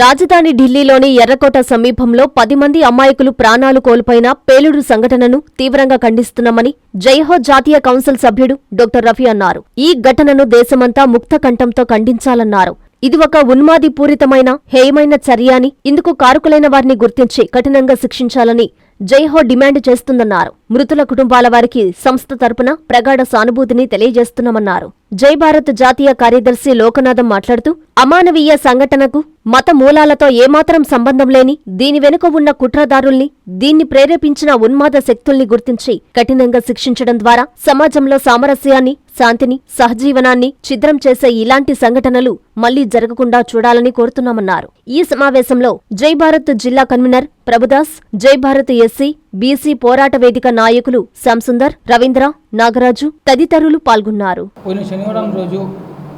రాజధాని ఢిల్లీలోని ఎర్రకోట సమీపంలో పది మంది అమాయకులు ప్రాణాలు కోల్పోయిన పేలుడు సంఘటనను తీవ్రంగా ఖండిస్తున్నామని జైహో జాతీయ కౌన్సిల్ సభ్యుడు డాక్టర్ రఫీ అన్నారు. ఈ ఘటనను దేశమంతా ముక్త కంఠంతో ఖండించాలన్నారు. ఇది ఒక ఉన్మాదిపూరితమైన హేయమైన చర్య అని ఇందుకు కారుకులైన వారిని గుర్తించి కఠినంగా శిక్షించాలని జైహో డిమాండ్ చేస్తుందన్నారు. మృతుల కుటుంబాల వారికి సంస్థ తరపున ప్రగాఢ సానుభూతిని తెలియజేస్తున్నామన్నారు. జై భారత్ జాతీయ కార్యదర్శి లోకనాథం మాట్లాడుతూ అమానవీయ సంఘటనకు మత మూలాలతో ఏమాత్రం సంబంధం లేని దీని వెనుక ఉన్న కుట్రదారుల్ని దీన్ని ప్రేరేపించిన ఉన్మాద శక్తుల్ని గుర్తించి కఠినంగా శిక్షించడం ద్వారా సమాజంలో సామరస్యాన్ని శాంతిని సహజీవనాన్ని ఛిద్రం చేసే ఇలాంటి సంఘటనలు మళ్ళీ జరగకుండా చూడాలని కోరుతున్నామన్నారు. ఈ సమావేశంలో జై భారత్ జిల్లా కన్వీనర్ ప్రభుదాస్ జై భారత్ ఎస్సీ బీసీ పోరాట వేదిక నాయకులు శాంసుందర్ రవీంద్ర నాగరాజు తదితరులు పాల్గొన్నారు. పోయిన శనివారం రోజు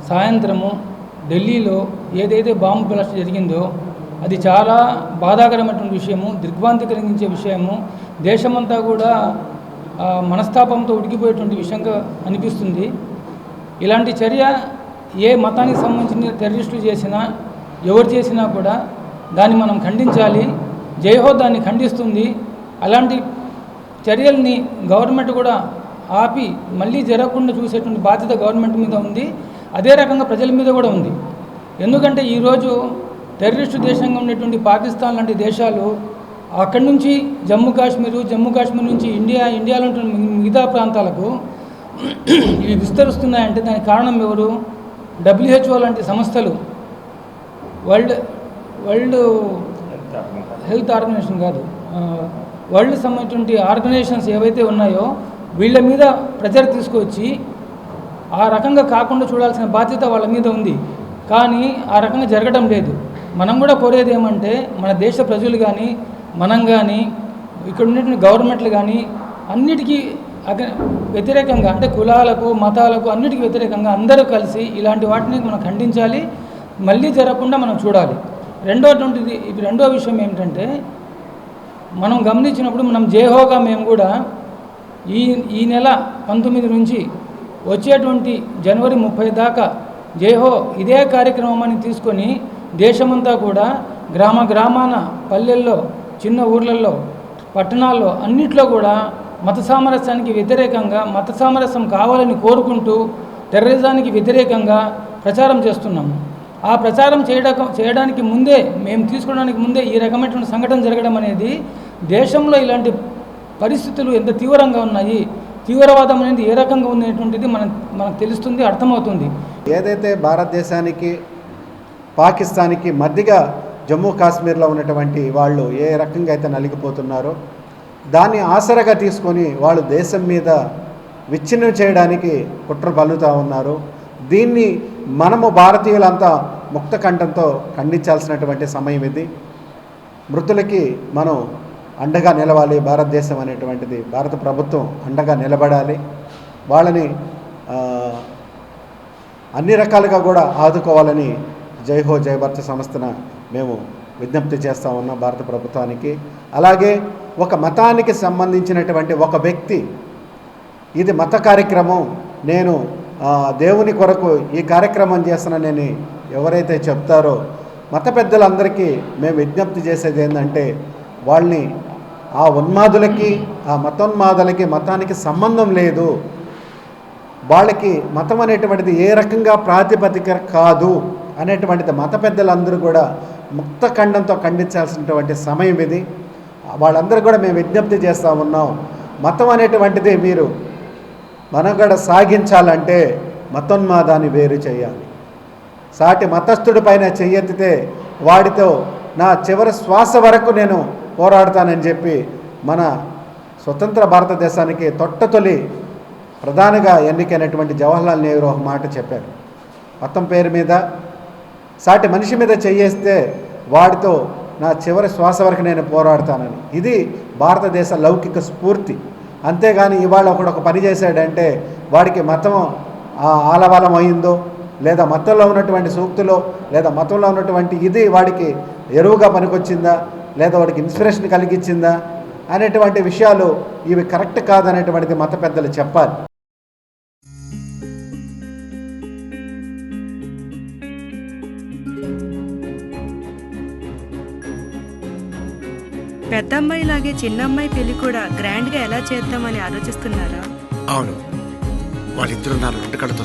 సాయంత్రము ఢిల్లీలో ఏదైతే బాంబు బ్లాస్ట్ జరిగిందో అది చాలా బాధాకరమైనటువంటి విషయము దిగ్భ్రాంతి కలిగించే విషయము దేశమంతా కూడా మనస్తాపంతో ఉడికిపోయేటువంటి విషయంగా అనిపిస్తుంది. ఇలాంటి చర్య ఏ మతానికి సంబంధించిన టెర్రరిస్టులు చేసినా ఎవరు చేసినా కూడా దాన్ని మనం ఖండించాలి. జైహో దాన్ని ఖండిస్తుంది. అలాంటి చర్యల్ని గవర్నమెంట్ కూడా ఆపి మళ్ళీ జరగకుండా చూసేటువంటి బాధ్యత గవర్నమెంట్ మీద ఉంది. అదే రకంగా ప్రజల మీద కూడా ఉంది. ఎందుకంటే ఈరోజు టెర్రరిస్టు దేశంగా ఉండేటువంటి పాకిస్తాన్ లాంటి దేశాలు అక్కడి నుంచి జమ్మూ కాశ్మీరు జమ్మూ కాశ్మీర్ నుంచి ఇండియా ఇండియాలో ఉంటున్న మిగతా ప్రాంతాలకు ఇవి విస్తరిస్తున్నాయంటే దానికి కారణం ఎవరు? డబ్ల్యూహెచ్ఓ లాంటి సంస్థలు. వరల్డ్ వరల్డ్ హెల్త్ ఆర్గనైజేషన్ కాదు. వరల్డ్ సంబంధించినటువంటి ఆర్గనైజేషన్స్ ఏవైతే ఉన్నాయో వీళ్ళ మీద ప్రెజర్ తీసుకొచ్చి ఆ రకంగా కాకుండా చూడాల్సిన బాధ్యత వాళ్ళ మీద ఉంది. కానీ ఆ రకంగా జరగడం లేదు. మనం కూడా కోరేది ఏమంటే మన దేశ ప్రజలు కానీ మనం కానీ ఇక్కడ ఉన్నటువంటి గవర్నమెంట్లు కానీ అన్నిటికీ అగ- వ్యతిరేకంగా అంటే కులాలకు మతాలకు అన్నిటికీ వ్యతిరేకంగా అందరూ కలిసి ఇలాంటి వాటిని మనం ఖండించాలి. మళ్ళీ జరగకుండా మనం చూడాలి. రెండోటువంటిది ఇది రెండో విషయం ఏమిటంటే మనం గమనించినప్పుడు మనం జేహోగా మేము కూడా ఈ ఈ నెల పంతొమ్మిది నుంచి వచ్చేటువంటి జనవరి ముప్పై దాకా జయహో ఇదే కార్యక్రమాన్ని తీసుకొని దేశమంతా కూడా గ్రామ గ్రామాన పల్లెల్లో చిన్న ఊర్లలో పట్టణాల్లో అన్నిట్లో కూడా మత సామరస్యానికి వ్యతిరేకంగా మత సామరస్యం కావాలని కోరుకుంటూ టెర్రరిజానికి వ్యతిరేకంగా ప్రచారం చేస్తున్నాము. ఆ ప్రచారం చేయడం చేయడానికి ముందే మేము తీసుకోవడానికి ముందే ఈ రకమైనటువంటి సంఘటన జరగడం అనేది దేశంలో ఇలాంటి పరిస్థితులు ఎంత తీవ్రంగా ఉన్నాయి తీవ్రవాదం అనేది ఏ రకంగా ఉన్నటువంటిది మనం మనకు తెలుస్తుంది అర్థమవుతుంది. ఏదైతే భారతదేశానికి పాకిస్తాన్కి మధ్యగా జమ్మూ కాశ్మీర్లో ఉన్నటువంటి వాళ్ళు ఏ రకంగా అయితే నలిగిపోతున్నారో దాన్ని ఆసరగా తీసుకొని వాళ్ళు దేశం మీద విచ్ఛిన్నం చేయడానికి కుట్ర బలుతూ ఉన్నారు. దీన్ని మనము భారతీయులంతా ముక్త కంఠంతో ఖండించాల్సినటువంటి సమయం ఇది. మృతులకి మనం అండగా నిలవాలి భారతదేశం అనేటువంటిది భారత ప్రభుత్వం అండగా నిలబడాలి. వాళ్ళని అన్ని రకాలుగా కూడా ఆదుకోవాలని జై హో జై సంస్థన మేము విజ్ఞప్తి చేస్తా ఉన్నాం భారత ప్రభుత్వానికి. అలాగే ఒక మతానికి సంబంధించినటువంటి ఒక వ్యక్తి ఇది మత కార్యక్రమం నేను దేవుని కొరకు ఈ కార్యక్రమం చేస్తున్నానని ఎవరైతే చెప్తారో మత పెద్దలందరికీ మేము విజ్ఞప్తి చేసేది ఏంటంటే వాళ్ళని ఆ ఉన్మాదులకి ఆ మతోన్మాదులకి మతానికి సంబంధం లేదు. వాళ్ళకి మతం అనేటువంటిది ఏ రకంగా ప్రాతిపదిక కాదు అనేటువంటిది మత పెద్దలందరూ కూడా ముక్త ఖండంతో ఖండించాల్సినటువంటి సమయం ఇది. వాళ్ళందరూ కూడా మేము విజ్ఞప్తి చేస్తూ ఉన్నాం. మతం అనేటువంటిది మీరు మనగడ సాగించాలంటే మతోన్మాదాన్ని వేరు చేయాలి. సాటి మతస్థుడి పైన చెయ్యెత్తితే వాడితో నా చివరి శ్వాస వరకు నేను పోరాడతానని చెప్పి మన స్వతంత్ర భారతదేశానికి తొట్టతొలి ప్రధానిగా ఎన్నికైనటువంటి జవహర్లాల్ నెహ్రూ ఒక మాట చెప్పారు. మొత్తం పేరు మీద సాటి మనిషి మీద చెయ్యేస్తే వాడితో నా చివరి శ్వాస వరకు నేను పోరాడతానని. ఇది భారతదేశ లౌకిక స్ఫూర్తి. అంతేగాని ఇవాళ ఒకడు ఒక పని చేశాడంటే వాడికి మతం ఆలవాలం అయిందో లేదా మతంలో ఉన్నటువంటి సూక్తులో లేదా మతంలో ఉన్నటువంటి ఇది వాడికి ఎరువుగా పనికొచ్చిందా లేదా వాడికి ఇన్స్పిరేషన్ కలిగించిందా అనేటువంటి విషయాలు ఇవి కరెక్ట్ కాదనేటువంటిది మత పెద్దలు చెప్పాలి. పెద్దమ్మాయిలాగే చిన్నమ్మాయి పెళ్ళి కూడా గ్రాండ్గా ఎలా చేద్దామని ఆలోచిస్తున్నారా? అవును. వాళ్ళిద్దరూ నా రెండు కళ్ళతో